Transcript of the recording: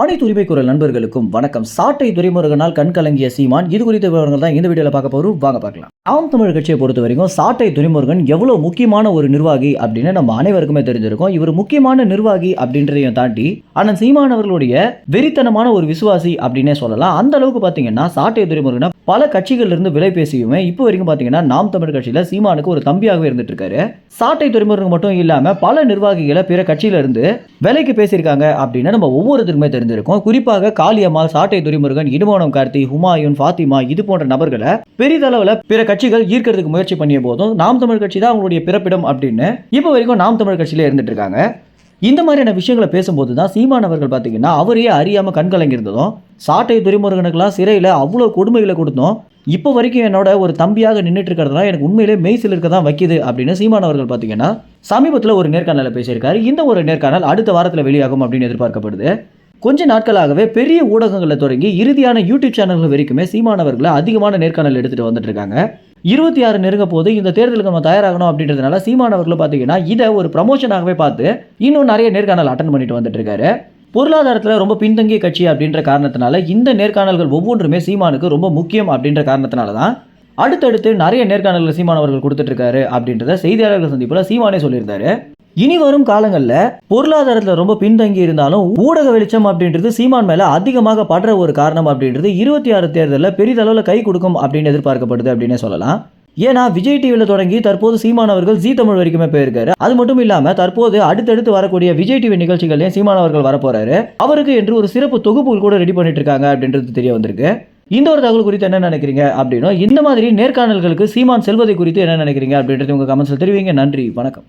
அனைத்து உரிமை குரல் நண்பர்களுக்கும் வணக்கம். சாட்டை துரைமுருகனால் கண் கலங்கிய சீமான் இது குறித்த விவரங்கள் தான் இந்த வீடியோவில் பார்க்க போறோம். வாங்க பார்க்கலாம். நாம் தமிழ் கட்சியை பொறுத்த வரைக்கும் சாட்டை துரைமுருகன் எவ்வளவு முக்கியமான ஒரு நிர்வாகி அப்படின்னு நம்ம அனைவருக்குமே தெரிஞ்சிருக்கும். இவர் முக்கியமான நிர்வாகி அப்படின்றதையும் தாண்டி அண்ணன் சீமான் அவர்களுடைய வெறித்தனமான ஒரு விசுவாசி அப்படின்னே சொல்லலாம். அந்த அளவுக்கு பார்த்தீங்கன்னா சாட்டை துரைமுருகனை பல கட்சிகள்ல இருந்து விலை பேசியுமே இப்போ வரைக்கும் பார்த்தீங்கன்னா நாம் தமிழ் கட்சியில் சீமானுக்கு ஒரு தம்பியாகவே இருந்துட்டு இருக்காரு சாட்டை துறைமுருகன் மட்டும் இல்லாமல் பல நிர்வாகிகளை பிற கட்சியில இருந்து விலைக்கு பேசியிருக்காங்க அப்படின்னு நம்ம ஒவ்வொருத்தருக்குமே இருந்திருக்கும் குறிப்பாக காளியம்மாள் சாட்டை துரைமுருகன் இடுமோனம் கார்த்தி ஹுமாயூன் ஃபாத்திமா இது போன்ற நபர்களை பெரிதளவில் பிற கட்சிகள் ஈர்க்கிறதுக்கு முயற்சி பண்ணிய போதும் நாம் தமிழ் கட்சி தான் அவங்களுடைய பிறப்பிடம் அப்படின்னு இப்போ வரைக்கும் நாம் தமிழ் கட்சியில் இருந்துட்டு இருக்காங்க. இந்த மாதிரியான விஷயங்களை பேசும்போது தான் சீமான் அவர்கள் பார்த்தீங்கன்னா அவரையே அறியாமல் கண்கலங்கியிருந்ததும் சாட்டை துரைமுருகனுக்கெல்லாம் சிறையில் அவ்வளோ கொடுமைகளை கொடுத்தோம். இப்போ வரைக்கும் என்னோட ஒரு தம்பியாக நின்றுட்டு இருக்கிறதுலாம் எனக்கு உண்மையிலே மெய்சில் இருக்க தான் வைக்கிது அப்படின்னு சீமான் அவர்கள் பார்த்தீங்கன்னா சமீபத்தில் ஒரு நேர்காணலில் பேசியிருக்காரு. இந்த ஒரு நேர்காணல் அடுத்த வாரத்தில் வெளியாகும் அப்படின்னு எதிர்பார்க்கப்படுது. கொஞ்ச நாட்களாகவே பெரிய ஊடகங்களை தொடங்கி இறுதியான யூடியூப் சேனல்கள் வரைக்குமே சீமானவர்களை அதிகமான நேர்காணல் எடுத்துகிட்டு வந்துட்டு இருக்காங்க இருபத்தி ஆறு நெருங்க போது இந்த தேர்தலுக்கு நம்ம தயாராகணும் அப்படின்றதுனால சீமானவர்களும் பார்த்தீங்கன்னா இதை ஒரு ப்ரமோஷனாகவே பார்த்து இன்னும் நிறைய நேர்காணல் அட்டன் பண்ணிட்டு வந்துட்டு இருக்காரு பொருளாதாரத்தில் ரொம்ப பின்தங்கிய கட்சி அப்படின்ற காரணத்தினால இந்த நேர்காணல்கள் ஒவ்வொன்றுமே சீமானுக்கு ரொம்ப முக்கியம் அப்படின்ற காரணத்தினால தான் அடுத்தடுத்து நிறைய நேர்காணல்கள் சீமானவர்கள் கொடுத்துட்ருக்காரு அப்படின்றத செய்தியாளர்கள் சந்திப்பில் சீமானே சொல்லியிருந்தாரு. இனி வரும் காலங்களில் பொருளாதாரத்தில் ரொம்ப பின்தங்கி இருந்தாலும் ஊடக வெளிச்சம் அப்படின்றது சீமான் மேலே அதிகமாக படுற ஒரு காரணம் அப்படின்றது இருபத்தி ஆறு தேர்தலில் பெரிதளவில் கை கொடுக்கும் அப்படின்னு எதிர்பார்க்கப்படுது அப்படின்னே சொல்லலாம். ஏன்னா விஜய் டிவியில் தொடங்கி தற்போது சீமான் அவர்கள் ஜீ தமிழ் வரைக்குமே போயிருக்காரு. அது மட்டும் இல்லாமல் தற்போது அடுத்தடுத்து வரக்கூடிய விஜய் டிவி நிகழ்ச்சிகள்லையும் சீமான் அவர்கள் வரப்போறாரு. அவருக்கு என்று ஒரு சிறப்பு தொகுப்புகள் கூட ரெடி பண்ணிட்டு இருக்காங்க அப்படின்றது தெரிய வந்திருக்கு. இந்த ஒரு தகவல் குறித்து என்ன நினைக்கிறீங்க அப்படின்னா இந்த மாதிரி நேர்காணல்களுக்கு சீமான் செல்வதை குறித்து என்ன நினைக்கிறீங்க அப்படின்றது உங்க கமெண்ட்ஸில் தெரிவிங்க. நன்றி வணக்கம்.